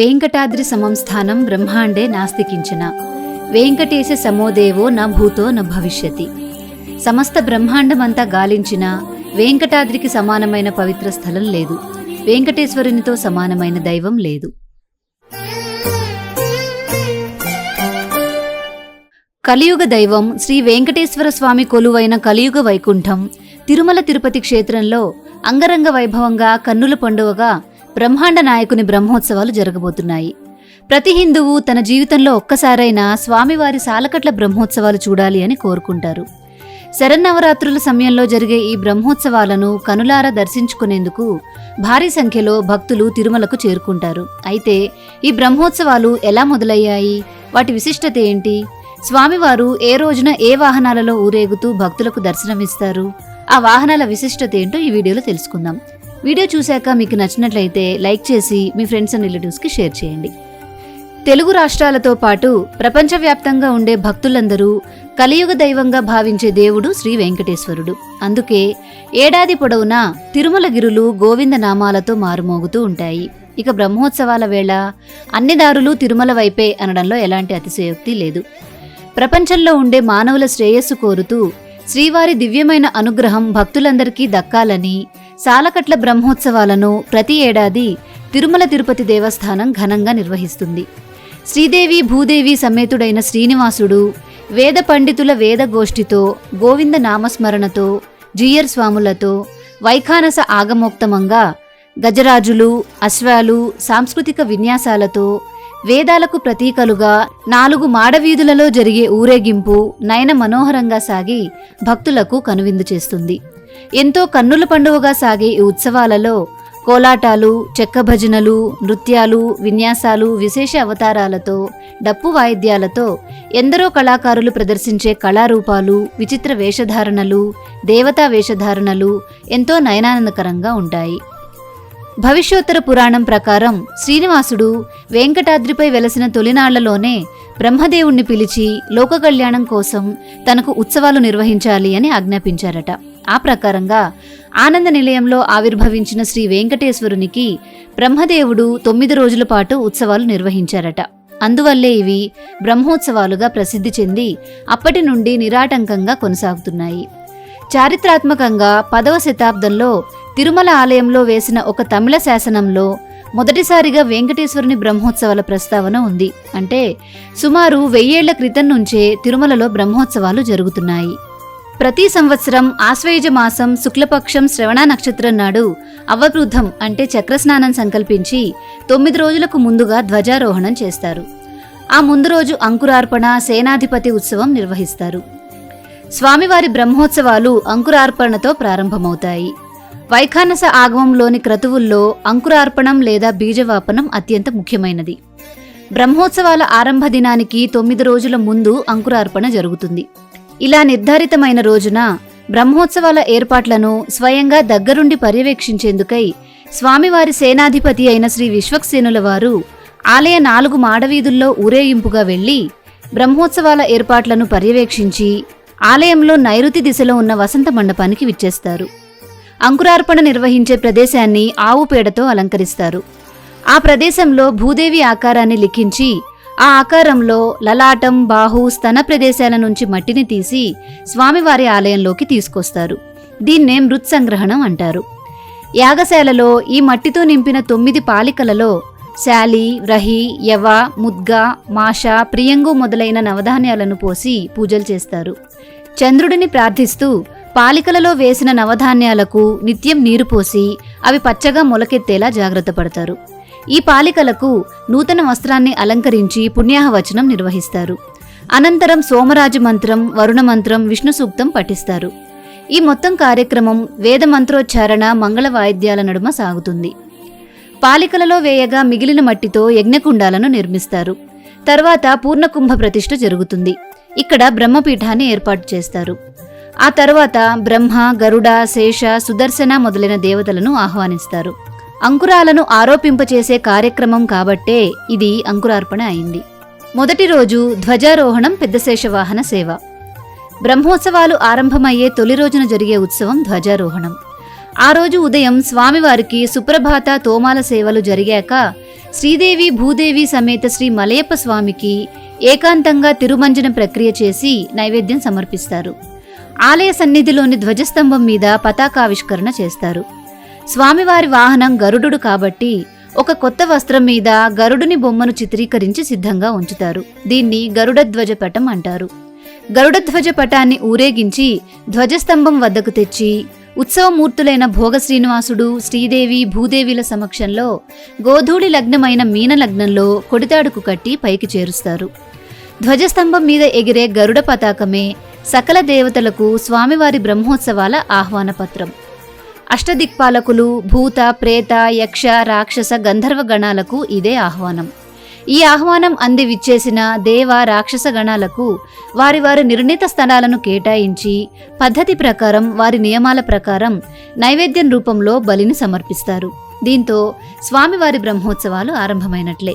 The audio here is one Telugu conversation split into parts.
వేంకటాద్రి సమంస్థానం బ్రహ్మాండే నాస్తికించిన. వేంకటేశ సమోదేవో న భూతో న భవిష్యతి. సమస్త బ్రహ్మాండమంతా గాలించిన వేంకటాద్రికి సమానమైన పవిత్ర స్థలం లేదు. వెంకటేశ్వరునితో సమానమైన దైవం లేదు. కలియుగ దైవం శ్రీ వెంకటేశ్వర స్వామి కొలువైన కలియుగ వైకుంఠం తిరుమల తిరుపతి క్షేత్రంలో అంగరంగ వైభవంగా కన్నుల పండువగా బ్రహ్మాండ నాయకుని బ్రహ్మోత్సవాలు జరగబోతున్నాయి. ప్రతి హిందువు తన జీవితంలో ఒక్కసారైనా స్వామివారి సాలకట్ల బ్రహ్మోత్సవాలు చూడాలి అని కోరుకుంటారు. శరన్నవరాత్రుల సమయంలో జరిగే ఈ బ్రహ్మోత్సవాలను కనులారా దర్శించుకునేందుకు భారీ సంఖ్యలో భక్తులు తిరుమలకు చేరుకుంటారు. అయితే ఈ బ్రహ్మోత్సవాలు ఎలా మొదలయ్యాయి? వాటి విశిష్టత ఏంటి? స్వామివారు ఏ రోజున ఏ వాహనాలలో ఊరేగుతూ భక్తులకు దర్శనమిస్తారు? ఆ వాహనాల విశిష్టత ఏంటో ఈ వీడియోలో తెలుసుకుందాం. వీడియో చూశాక మీకు నచ్చినట్లయితే లైక్ చేసి మీ ఫ్రెండ్స్ అండ్ రిలేటివ్స్కి షేర్ చేయండి. తెలుగు రాష్ట్రాలతో పాటు ప్రపంచవ్యాప్తంగా ఉండే భక్తులందరూ కలియుగ దైవంగా భావించే దేవుడు శ్రీ వెంకటేశ్వరుడు. అందుకే ఏడాది పొడవునా తిరుమల గిరులు గోవింద నామాలతో మారుమోగుతూ ఉంటాయి. ఇక బ్రహ్మోత్సవాల వేళ అన్ని దారులు తిరుమల వైపే అనడంలో ఎలాంటి అతిశయోక్తి లేదు. ప్రపంచంలో ఉండే మానవుల శ్రేయస్సు కోరుతూ శ్రీవారి దివ్యమైన అనుగ్రహం భక్తులందరికీ దక్కాలని సాలకట్ల బ్రహ్మోత్సవాలను ప్రతి ఏడాది తిరుమల తిరుపతి దేవస్థానం ఘనంగా నిర్వహిస్తుంది. శ్రీదేవి భూదేవి సమేతుడైన శ్రీనివాసుడు వేద పండితుల వేద గోష్ఠితో గోవింద నామస్మరణతో జీయర్ స్వాములతో వైఖానస ఆగమోక్తమంగా గజరాజులు అశ్వాలు సాంస్కృతిక విన్యాసాలతో వేదాలకు ప్రతీకలుగా నాలుగు మాడవీధులలో జరిగే ఊరేగింపు నయన మనోహరంగా సాగి భక్తులకు కనువిందు చేస్తుంది. ఎంతో కన్నుల పండువగా సాగే ఈ ఉత్సవాలలో కోలాటాలు చెక్క భజనలు నృత్యాలు విన్యాసాలు విశేష అవతారాలతో డప్పు వాయిద్యాలతో ఎందరో కళాకారులు ప్రదర్శించే కళారూపాలు విచిత్ర వేషధారణలు దేవతా వేషధారణలు ఎంతో నయనానందకరంగా ఉంటాయి. భవిష్యోత్తర పురాణం ప్రకారం శ్రీనివాసుడు వెంకటాద్రిపై వెలసిన తొలినాళ్ళలోనే బ్రహ్మదేవుణ్ణి పిలిచి లోక కళ్యాణం కోసం తనకు ఉత్సవాలు నిర్వహించాలి అని ఆజ్ఞాపించారట. ఆ ప్రకారంగా ఆనంద నిలయంలో ఆవిర్భవించిన శ్రీ వెంకటేశ్వరునికి బ్రహ్మదేవుడు తొమ్మిది రోజుల పాటు ఉత్సవాలు నిర్వహించారట. అందువల్లే ఇవి బ్రహ్మోత్సవాలుగా ప్రసిద్ధి చెంది అప్పటి నుండి నిరాటంకంగా కొనసాగుతున్నాయి. చారిత్రాత్మకంగా పదవ శతాబ్దంలో తిరుమల ఆలయంలో వేసిన ఒక తమిళ శాసనంలో మొదటిసారిగా వెంకటేశ్వరుని బ్రహ్మోత్సవాల ప్రస్తావన ఉంది. అంటే సుమారు వెయ్యేళ్ళ క్రితం నుంచే తిరుమలలో బ్రహ్మోత్సవాలు జరుగుతున్నాయి. ప్రతి సంవత్సరం ఆశ్వయుజ మాసం శుక్లపక్షం శ్రవణ నక్షత్రం నాడు అవబృద్ధం అంటే చక్రస్నానం సంకల్పించి తొమ్మిది రోజులకు ముందుగా ధ్వజారోహణం చేస్తారు. ఆ ముందు రోజు అంకురార్పణ సేనాధిపతి ఉత్సవం నిర్వహిస్తారు. స్వామివారి బ్రహ్మోత్సవాలు అంకురార్పణతో ప్రారంభమవుతాయి. వైఖానస ఆగమంలోని క్రతువుల్లో అంకురార్పణం లేదా బీజవాపనం అత్యంత ముఖ్యమైనది. బ్రహ్మోత్సవాల ఆరంభ దినానికి తొమ్మిది రోజుల ముందు అంకురార్పణ జరుగుతుంది. ఇలా నిర్ధారితమైన రోజున బ్రహ్మోత్సవాల ఏర్పాట్లను స్వయంగా దగ్గరుండి పర్యవేక్షించేందుకై స్వామివారి సేనాధిపతి అయిన శ్రీ విశ్వక్సేనుల వారు ఆలయ నాలుగు మాడవీధుల్లో ఊరేగింపుగా వెళ్ళి బ్రహ్మోత్సవాల ఏర్పాట్లను పర్యవేక్షించి ఆలయంలో నైరుతి దిశలో ఉన్న వసంత మండపానికి విచ్చేస్తారు. అంకురార్పణ నిర్వహించే ప్రదేశాన్ని ఆవు పేడతో అలంకరిస్తారు. ఆ ప్రదేశంలో భూదేవి ఆకారాన్ని లిఖించి ఆ ఆకారంలో లలాటం బాహు స్తన ప్రదేశాల నుంచి మట్టిని తీసి స్వామివారి ఆలయంలోకి తీసుకొస్తారు. దీన్నే మృత్సంగ్రహణం అంటారు. యాగశాలలో ఈ మట్టితో నింపిన తొమ్మిది పాలికలలో శాలి వ్రహి యవ ముద్గ మాష ప్రియంగు మొదలైన నవధాన్యాలను పోసి పూజలు చేస్తారు. చంద్రుడిని ప్రార్థిస్తూ పాలికలలో వేసిన నవధాన్యాలకు నిత్యం నీరు పోసి అవి పచ్చగా మొలకెత్తేలా జాగ్రత్త పడతారు. ఈ పాలికలకు నూతన వస్త్రాన్ని అలంకరించి పుణ్యాహవచనం నిర్వహిస్తారు. అనంతరం సోమరాజు మంత్రం వరుణ మంత్రం విష్ణు సూక్తం పఠిస్తారు. ఈ మొత్తం కార్యక్రమం వేద మంత్రోచ్చారణ మంగళ వాయిద్యాల నడుమ సాగుతుంది. పాలికలలో వేయగా మిగిలిన మట్టితో యజ్ఞకుండాలను నిర్మిస్తారు. తర్వాత పూర్ణకుంభ ప్రతిష్ఠ జరుగుతుంది. ఇక్కడ బ్రహ్మపీఠాన్ని ఏర్పాటు చేస్తారు. ఆ తర్వాత బ్రహ్మ గరుడ శేష సుదర్శన మొదలైన దేవతలను ఆహ్వానిస్తారు. అంకురాలను ఆరోపింపచేసే కార్యక్రమం కాబట్టే ఇది అంకురార్పణ అయింది. మొదటి రోజు ధ్వజారోహణం పెద్దశేషవాహన సేవ. బ్రహ్మోత్సవాలు ఆరంభమయ్యే తొలి రోజున జరిగే ఉత్సవం ధ్వజారోహణం. ఆ రోజు ఉదయం స్వామివారికి సుప్రభాత తోమాల సేవలు జరిగాక శ్రీదేవి భూదేవి సమేత శ్రీ మలయప్ప స్వామికి ఏకాంతంగా తిరుమంజన ప్రక్రియ చేసి నైవేద్యం సమర్పిస్తారు. ఆలయ సన్నిధిలోని ధ్వజస్తంభం మీద పతాకావిష్కరణ చేస్తారు. స్వామివారి వాహనం గరుడు కాబట్టి ఒక కొత్త వస్త్రం మీద గరుడుని బొమ్మను చిత్రీకరించి సిద్ధంగా ఉంచుతారు. దీన్ని గరుడధ్వజ పటం అంటారు. గరుడధ్వజ పటాన్ని ఊరేగించి ధ్వజస్తంభం వద్దకు తెచ్చి ఉత్సవమూర్తులైన భోగ శ్రీనివాసుడు శ్రీదేవి భూదేవిల సమక్షంలో గోధూళి లగ్నమైన మీన లగ్నంలో కొడితాడుకు కట్టి పైకి చేరుస్తారు. ధ్వజస్తంభం మీద ఎగిరే గరుడ పతాకమే సకల దేవతలకు స్వామివారి బ్రహ్మోత్సవాల ఆహ్వాన పత్రం. అష్టదిక్పాలకులు భూత ప్రేత యక్ష రాక్షస గంధర్వ గణాలకు ఇదే ఆహ్వానం. ఈ ఆహ్వానం అంది విచ్చేసిన దేవ రాక్షస గణాలకు వారి వారి నిర్ణీత స్థలాలను కేటాయించి పద్ధతి ప్రకారం వారి నియమాల ప్రకారం నైవేద్యం రూపంలో బలిని సమర్పిస్తారు. దీంతో స్వామివారి బ్రహ్మోత్సవాలు ఆరంభమైనట్లే.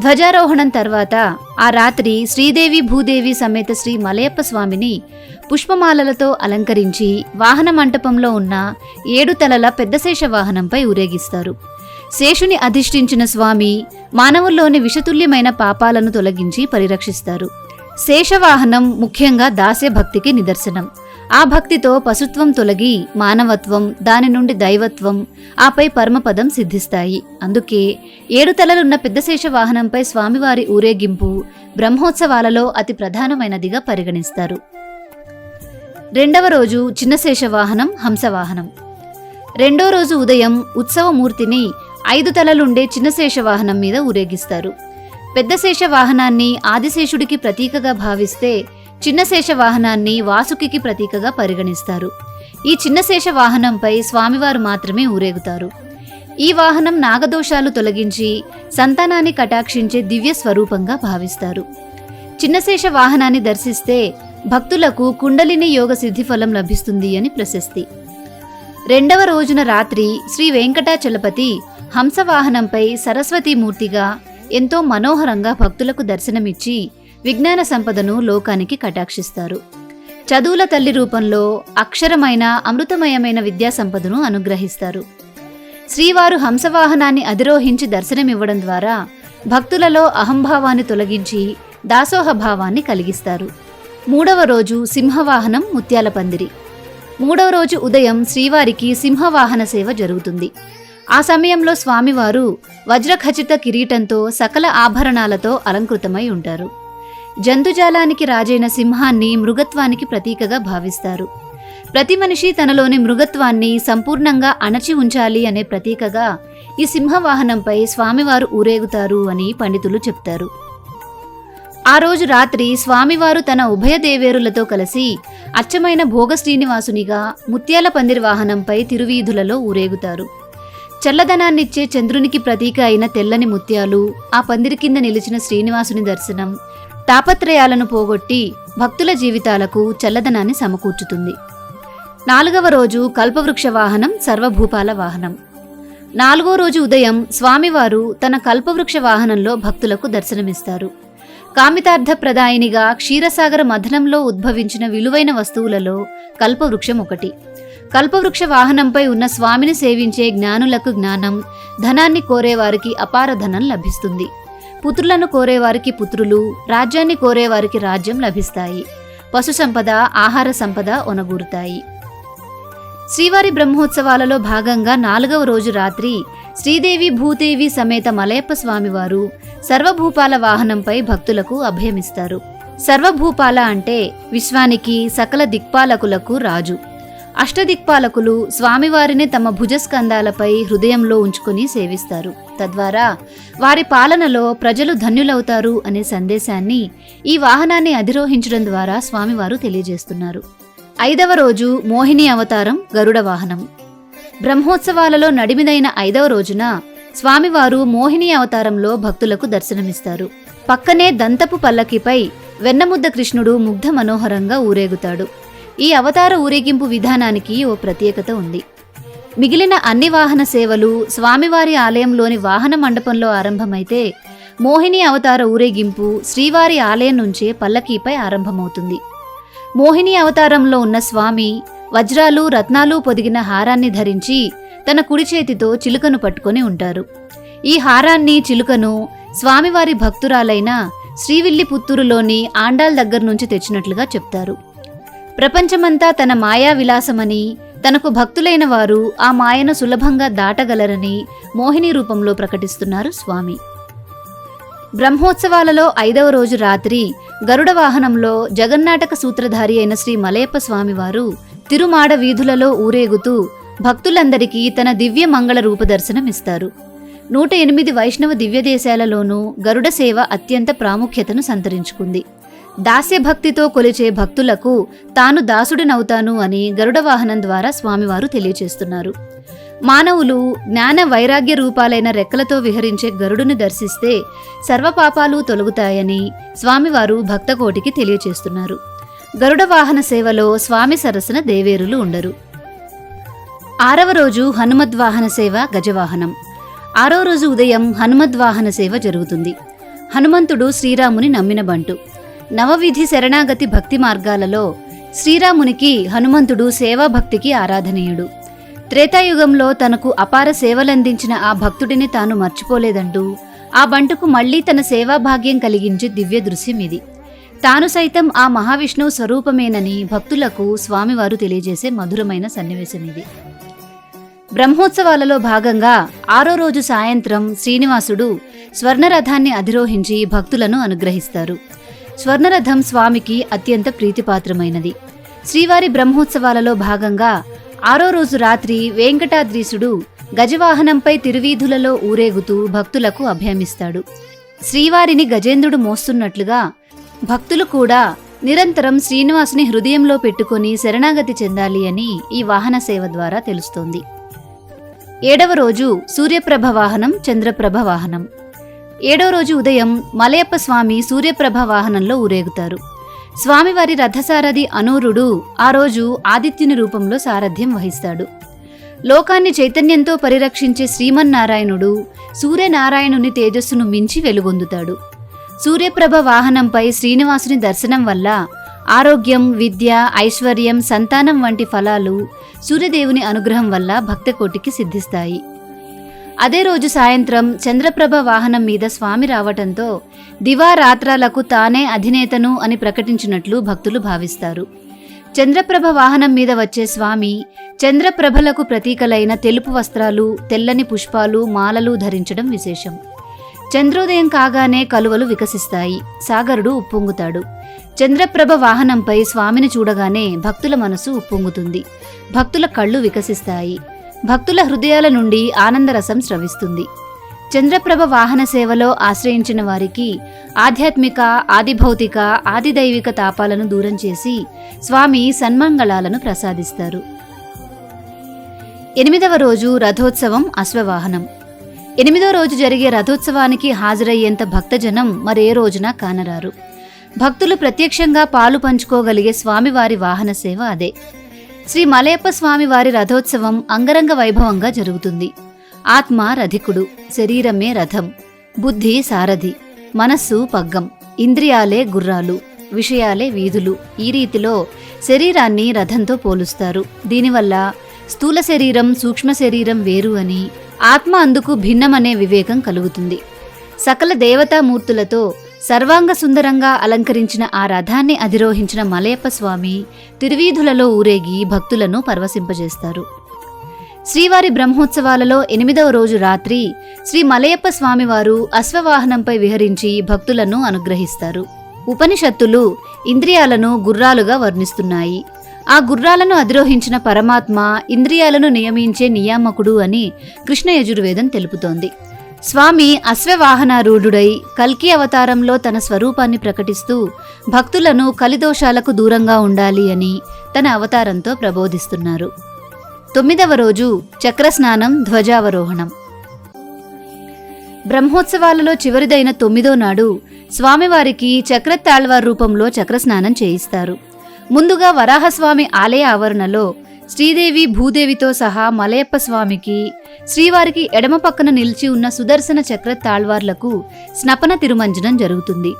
ధ్వజారోహణం తర్వాత ఆ రాత్రి శ్రీదేవి భూదేవి సమేత శ్రీ మలయప్ప స్వామిని పుష్పమాలలతో అలంకరించి వాహన మంటపంలో ఉన్న ఏడు తలల పెద్దశేష వాహనంపై ఊరేగిస్తారు. శేషుని అధిష్ఠించిన స్వామి మానవుల్లోని విషతుల్యమైన పాపాలను తొలగించి పరిరక్షిస్తారు. శేషవాహనం ముఖ్యంగా దాస్య భక్తికి నిదర్శనం. ఆ భక్తితో పశుత్వం తొలగి మానవత్వం దాని నుండి దైవత్వం ఆపై పరమపదం సిద్ధిస్తాయి. అందుకే ఏడు తలలున్న పెద్దశేష వాహనంపై స్వామివారి ఊరేగింపు బ్రహ్మోత్సవాలలో అతి ప్రధానమైనదిగా పరిగణిస్తారు. రెండవ రోజు చిన్నశేష వాహనం హంసవాహనం. రెండో రోజు ఉదయం ఉత్సవమూర్తిని ఐదు తలలుండే చిన్నశేష వాహనం మీద ఊరేగిస్తారు. పెద్ద శేష వాహనాన్ని ఆదిశేషుడికి ప్రతీకగా భావిస్తే చిన్న శేష వాహనాన్ని వాసుకికి ప్రతీకగా పరిగణిస్తారు. ఈ చిన్న శేష వాహనంపై స్వామివారు మాత్రమే ఊరేగుతారు. ఈ వాహనం నాగదోషాలు తొలగించి సంతానాన్ని కటాక్షించే దివ్య స్వరూపంగా భావిస్తారు. చిన్నశేష వాహనాన్ని దర్శిస్తే భక్తులకు కుండలిని యోగ సిద్ధిఫలం లభిస్తుంది అని ప్రశస్తి. రెండవ రోజున రాత్రి శ్రీ వెంకటాచలపతి హంసవాహనంపై సరస్వతీమూర్తిగా ఎంతో మనోహరంగా భక్తులకు దర్శనమిచ్చి విజ్ఞాన సంపదను లోకానికి కటాక్షిస్తారు. చదువుల తల్లి రూపంలో అక్షరమైన అమృతమయమైన విద్యా సంపదను అనుగ్రహిస్తారు. శ్రీవారు హంసవాహనాన్ని అధిరోహించి దర్శనమివ్వడం ద్వారా భక్తులలో అహంభావాన్ని తొలగించి దాసోహ భావాన్ని కలిగిస్తారు. మూడవ రోజు సింహవాహనం ముత్యాల పందిరి. మూడవ రోజు ఉదయం శ్రీవారికి సింహవాహన సేవ జరుగుతుంది. ఆ సమయంలో స్వామివారు వజ్రఖచిత కిరీటంతో సకల ఆభరణాలతో అలంకృతమై ఉంటారు. జంతుజాలానికి రాజైన సింహాన్ని మృగత్వానికి ప్రతీకగా భావిస్తారు. ప్రతి మనిషి తనలోని మృగత్వాన్ని సంపూర్ణంగా అణచి ఉంచాలి అనే ప్రతీకగా ఈ సింహవాహనంపై స్వామివారు ఊరేగుతారు అని పండితులు చెప్తారు. ఆ రోజు రాత్రి స్వామివారు తన ఉభయ దేవేరులతో కలిసి అచ్చమైన భోగ శ్రీనివాసునిగా ముత్యాల పందిరి వాహనంపై తిరువీధులలో ఊరేగుతారు. చల్లదనాన్నిచ్చే చంద్రునికి ప్రతీక అయిన తెల్లని ముత్యాలు ఆ పందిరి కింద నిలిచిన శ్రీనివాసుని దర్శనం తాపత్రయాలను పోగొట్టి భక్తుల జీవితాలకు చల్లదనాన్ని సమకూర్చుతుంది. నాలుగవ రోజు కల్పవృక్ష వాహనం సర్వభూపాల వాహనం. నాలుగో రోజు ఉదయం స్వామివారు తన కల్పవృక్ష వాహనంలో భక్తులకు దర్శనమిస్తారు. కామితార్థ ప్రదాయినిగా క్షీరసాగర మథనంలో ఉద్భవించిన విలువైన వస్తువులలో కల్పవృక్షం ఒకటి కల్పవృక్ష వాహనంపై ఉన్న స్వామిని సేవించే జ్ఞానులకు జ్ఞానం ధనాన్ని కోరేవారికి అపార ధనం లభిస్తుంది. పుత్రులను కోరేవారికి పుత్రులు రాజ్యాన్ని కోరేవారికి రాజ్యం లభిస్తాయి. పశు సంపద ఆహార సంపద ఒనగూరుతాయి. శ్రీవారి బ్రహ్మోత్సవాలలో భాగంగా నాలుగవ రోజు రాత్రి శ్రీదేవి భూదేవి సమేత మలయప్ప స్వామివారు సర్వభూపాల వాహనంపై భక్తులకు అభయమిస్తారు. సర్వభూపాల అంటే విశ్వానికి సకల దిక్పాలకులకు రాజు. అష్టదిక్పాలకులు స్వామివారిని తమ భుజస్కంధాలపై హృదయంలో ఉంచుకొని సేవిస్తారు. తద్వారా వారి పాలనలో ప్రజలు ధన్యులవుతారు అనే సందేశాన్ని ఈ వాహనాన్ని అధిరోహించడం ద్వారా స్వామివారు తెలియజేస్తున్నారు. ఐదవ రోజు మోహిని అవతారం గరుడ వాహనం. బ్రహ్మోత్సవాలలో నడిమిదైన ఐదవ రోజున స్వామివారు మోహిని అవతారంలో భక్తులకు దర్శనమిస్తారు. పక్కనే దంతపు పల్లకిపై వెన్నముద్ద కృష్ణుడు ముగ్ధ మనోహరంగా ఊరేగుతాడు. ఈ అవతార ఊరేగింపు విధానానికి ఓ ప్రత్యేకత ఉంది. మిగిలిన అన్ని వాహన సేవలు స్వామివారి ఆలయంలోని వాహన మండపంలో ఆరంభమైతే మోహిని అవతార ఊరేగింపు శ్రీవారి ఆలయం నుంచే పల్లకీపై ఆరంభమవుతుంది. మోహిని అవతారంలో ఉన్న స్వామి వజ్రాలు రత్నాలు పొదిగిన హారాన్ని ధరించి తన కుడి చేతితో చిలుకను పట్టుకొని ఉంటారు. ఈ హారాన్ని చిలుకను స్వామివారి భక్తురాలైన శ్రీవిల్లిపుత్తూరులోని ఆండాల్ దగ్గర నుంచి తెచ్చినట్లుగా చెప్తారు. ప్రపంచమంతా తన మాయా విలాసమని తనకు భక్తులైన వారు ఆ మాయను సులభంగా దాటగలరని మోహిని రూపంలో ప్రకటిస్తున్నారు స్వామి. బ్రహ్మోత్సవాలలో ఐదవ రోజు రాత్రి గరుడ వాహనంలో జగన్నాటక సూత్రధారి అయిన శ్రీ మలయప్ప స్వామివారు తిరుమాడ వీధులలో ఊరేగుతూ భక్తులందరికీ తన దివ్య మంగళ రూపదర్శనమిస్తారు నూట ఎనిమిది వైష్ణవ దివ్యదేశాలలోనూ గరుడ సేవ అత్యంత ప్రాముఖ్యతను సంతరించుకుంది. దాస్య భక్తితో కొలిచే భక్తులకు తాను దాసుడినవుతాను అని గరుడ వాహనం ద్వారా స్వామివారు తెలియచేస్తున్నారు. మానవులు జ్ఞాన వైరాగ్య రూపాలైన రెక్కలతో విహరించే గరుడుని దర్శిస్తే సర్వపాపాలు తొలగుతాయని స్వామివారు భక్తకోటికి తెలియచేస్తున్నారు. గరుడ వాహన సేవలో స్వామి సరసన దేవేరులు ఉండరు. ఆరవ రోజు హనుమద్వాహన సేవ గజవాహనం. ఆరో రోజు ఉదయం హనుమద్వాహన సేవ జరుగుతుంది. హనుమంతుడు శ్రీరాముని నమ్మిన బంటు. నవవిధి శరణాగతి భక్తి మార్గాలలో శ్రీరామునికి హనుమంతుడు సేవాభక్తికి ఆరాధనీయుడు. త్రేతాయుగంలో తనకు అపార సేవలందించిన ఆ భక్తుడిని తాను మర్చిపోలేదంటూ ఆ బంటుకు మళ్ళీ తన సేవాభాగ్యం కలిగించే దివ్య దృశ్యం ఇది. తాను సైతం ఆ మహావిష్ణువు స్వరూపమేనని భక్తులకు స్వామివారు తెలియజేసే మధురమైన సన్నివేశం ఇది. బ్రహ్మోత్సవాలలో భాగంగా ఆరో రోజు సాయంత్రం శ్రీనివాసుడు స్వర్ణరథాన్ని అధిరోహించి భక్తులను అనుగ్రహిస్తారు. స్వర్ణరథం స్వామికి అత్యంత ప్రీతిపాత్రమైనది. శ్రీవారి బ్రహ్మోత్సవాలలో భాగంగా ఆరో రోజు రాత్రి వెంకటాద్రీసుడు గజవాహనంపై తిరువీధులలో ఊరేగుతూ భక్తులకు అభ్యమిస్తాడు. శ్రీవారిని గజేంద్రుడు మోస్తున్నట్లుగా భక్తులు కూడా నిరంతరం శ్రీనివాసుని హృదయంలో పెట్టుకొని శరణాగతి చెందాలి అని ఈ వాహన సేవ ద్వారా తెలుస్తోంది. ఏడవ రోజు సూర్యప్రభ వాహనం చంద్రప్రభ వాహనం. ఏడవ రోజు ఉదయం మలయప్ప స్వామి సూర్యప్రభ వాహనంలో ఊరేగుతారు. స్వామివారి రథసారథి అనూరుడు ఆ రోజు ఆదిత్యుని రూపంలో సారథ్యం వహిస్తాడు. లోకాన్ని చైతన్యంతో పరిరక్షించే శ్రీమన్నారాయణుడు సూర్యనారాయణుని తేజస్సును మించి వెలుగొందుతాడు. సూర్యప్రభ వాహనంపై శ్రీనివాసుని దర్శనం వల్ల ఆరోగ్యం విద్య ఐశ్వర్యం సంతానం వంటి ఫలాలు సూర్యదేవుని అనుగ్రహం వల్ల భక్తకోటికి సిద్ధిస్తాయి. అదే రోజు సాయంత్రం చంద్రప్రభ వాహనం మీద స్వామి రావటంతో దివారాత్రాలకు తానే అధినేతను అని ప్రకటించినట్లు భక్తులు భావిస్తారు. చంద్రప్రభ వాహనం మీద వచ్చే స్వామి చంద్రప్రభలకు ప్రతీకలైన తెలుపు వస్త్రాలు తెల్లని పుష్పాలు మాలలు ధరించడం విశేషం. చంద్రోదయం కాగానే కలువలు వికసిస్తాయి. సాగరుడు ఉప్పొంగుతాడు. చంద్రప్రభ వాహనంపై స్వామిని చూడగానే భక్తుల మనసు ఉప్పొంగుతుంది. భక్తుల కళ్ళు వికసిస్తాయి. భక్తుల హృదయాల నుండి ఆనందరసం స్రవిస్తుంది. చంద్రప్రభ వాహన సేవలో ఆశ్రయించిన వారికి ఆధ్యాత్మిక ఆదిభౌతిక ఆదిదైవిక తాపాలను దూరం చేసి స్వామి సన్మంగళాలను ప్రసాదిస్తారు. ఎనిమిదవ రోజు రథోత్సవం అశ్వవాహనం. ఎనిమిదో రోజు జరిగే రథోత్సవానికి హాజరయ్యేంత భక్తజనం మరే రోజున కానరారు. భక్తులు ప్రత్యక్షంగా పాలు పంచుకోగలిగే స్వామివారి వాహన సేవ అదే. శ్రీ మలయప్ప స్వామివారి రథోత్సవం అంగరంగ వైభవంగా జరుగుతుంది. ఆత్మ రధికుడు శరీరమే రథం బుద్ధి సారథి మనస్సు పగ్గం ఇంద్రియాలే గుర్రాలు విషయాలే వీధులు. ఈ రీతిలో శరీరాన్ని రథంతో పోలుస్తారు. దీనివల్ల స్థూల శరీరం సూక్ష్మ శరీరం వేరు అని ఆత్మ అందుకు భిన్నమనే వివేకం కలుగుతుంది. సకల దేవతామూర్తులతో సర్వాంగ సుందరంగా అలంకరించిన ఆ రథాన్ని అధిరోహించిన మలయప్ప స్వామి తిరువీధులలో ఊరేగి భక్తులను పరవశింపజేస్తారు. శ్రీవారి బ్రహ్మోత్సవాలలో ఎనిమిదవ రోజు రాత్రి శ్రీ మలయప్ప స్వామివారు అశ్వవాహనంపై విహరించి భక్తులను అనుగ్రహిస్తారు. ఉపనిషత్తులు ఇంద్రియాలను గుర్రాలుగా వర్ణిస్తున్నాయి. ఆ గుర్రాలను అధిరోహించిన పరమాత్మ ఇంద్రియాలను నియమించే నియామకుడు అని కృష్ణ యజుర్వేదం తెలుపుతోంది. స్వామి అశ్వవాహనారూఢుడై కల్కి అవతారంలో తన స్వరూపాన్ని ప్రకటిస్తూ భక్తులను కలిదోషాలకు దూరంగా ఉండాలి అని తన అవతారంతో ప్రబోధిస్తున్నారు. తొమ్మిదవ రోజు చక్రస్నానం ధ్వజావరోహణం. బ్రహ్మోత్సవాలలో చివరిదైన తొమ్మిదో నాడు స్వామివారికి చక్రతాళ్వార్ రూపంలో చక్రస్నానం చేయిస్తారు. ముందుగా వరాహస్వామి ఆలయ ఆవరణలో శ్రీదేవి భూదేవితో సహా మలయప్ప స్వామికి శ్రీవారికి ఎడమ పక్కన నిలిచి ఉన్న సుదర్శన చక్ర తాళ్వార్లకు స్నపన తిరుమంజనం జరుగుతుంది.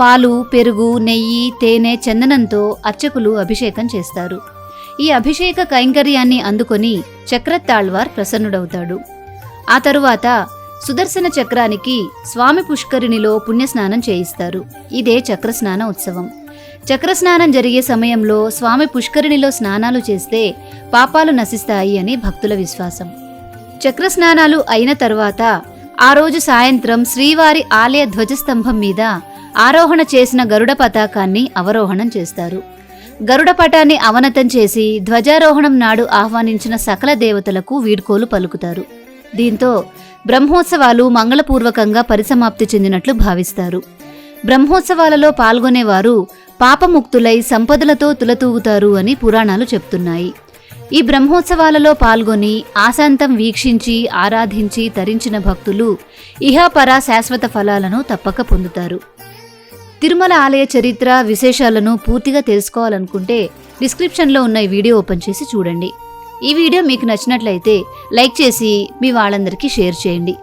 పాలు పెరుగు నెయ్యి తేనె చందనంతో అర్చకులు అభిషేకం చేస్తారు. ఈ అభిషేక కైంకర్యాన్ని అందుకొని చక్రతాళ్వార్ ప్రసన్నుడవుతాడు. ఆ తరువాత సుదర్శన చక్రానికి స్వామి పుష్కరిణిలో పుణ్యస్నానం చేయిస్తారు. ఇదే చక్రస్నాన ఉత్సవం. చక్రస్నానం జరిగే సమయంలో స్వామి పుష్కరిణిలో స్నానాలు చేస్తే పాపాలు నశిస్తాయి అని భక్తుల విశ్వాసం. చక్రస్నానాలు అయిన తర్వాత ఆ రోజు సాయంత్రం శ్రీవారి ఆలయ ధ్వజస్తంభం మీద ఆరోహణ చేసిన గరుడ పతాకాన్ని అవరోహణం చేస్తారు. గరుడ పటాన్ని అవనతం చేసి ధ్వజారోహణం నాడు ఆహ్వానించిన సకల దేవతలకు వీడ్కోలు పలుకుతారు. దీంతో బ్రహ్మోత్సవాలు మంగళపూర్వకంగా పరిసమాప్తి చెందినట్లు భావిస్తారు. బ్రహ్మోత్సవాలలో పాల్గొనేవారు పాపముక్తులై సంపదలతో తులతూగుతారు అని పురాణాలు చెప్తున్నాయి. ఈ బ్రహ్మోత్సవాలలో పాల్గొని ఆశాంతం వీక్షించి ఆరాధించి తరించిన భక్తులు ఇహాపర శాశ్వత ఫలాలను తప్పక పొందుతారు. తిరుమల ఆలయ చరిత్ర విశేషాలను పూర్తిగా తెలుసుకోవాలనుకుంటే డిస్క్రిప్షన్లో ఉన్న ఈ వీడియో ఓపెన్ చేసి చూడండి. ఈ వీడియో మీకు నచ్చినట్లయితే లైక్ చేసి మీ వాళ్ళందరికీ షేర్ చేయండి.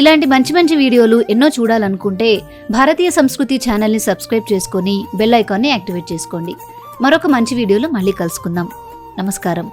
ఇలాంటి మంచి మంచి వీడియోలు ఎన్నో చూడాలనుకుంటే భారతీయ సంస్కృతి ఛానల్ని సబ్స్క్రైబ్ చేసుకొని బెల్ ఐకాన్ని యాక్టివేట్ చేసుకోండి. మరొక మంచి వీడియోలో మళ్ళీ కలుసుకుందాం. నమస్కారం.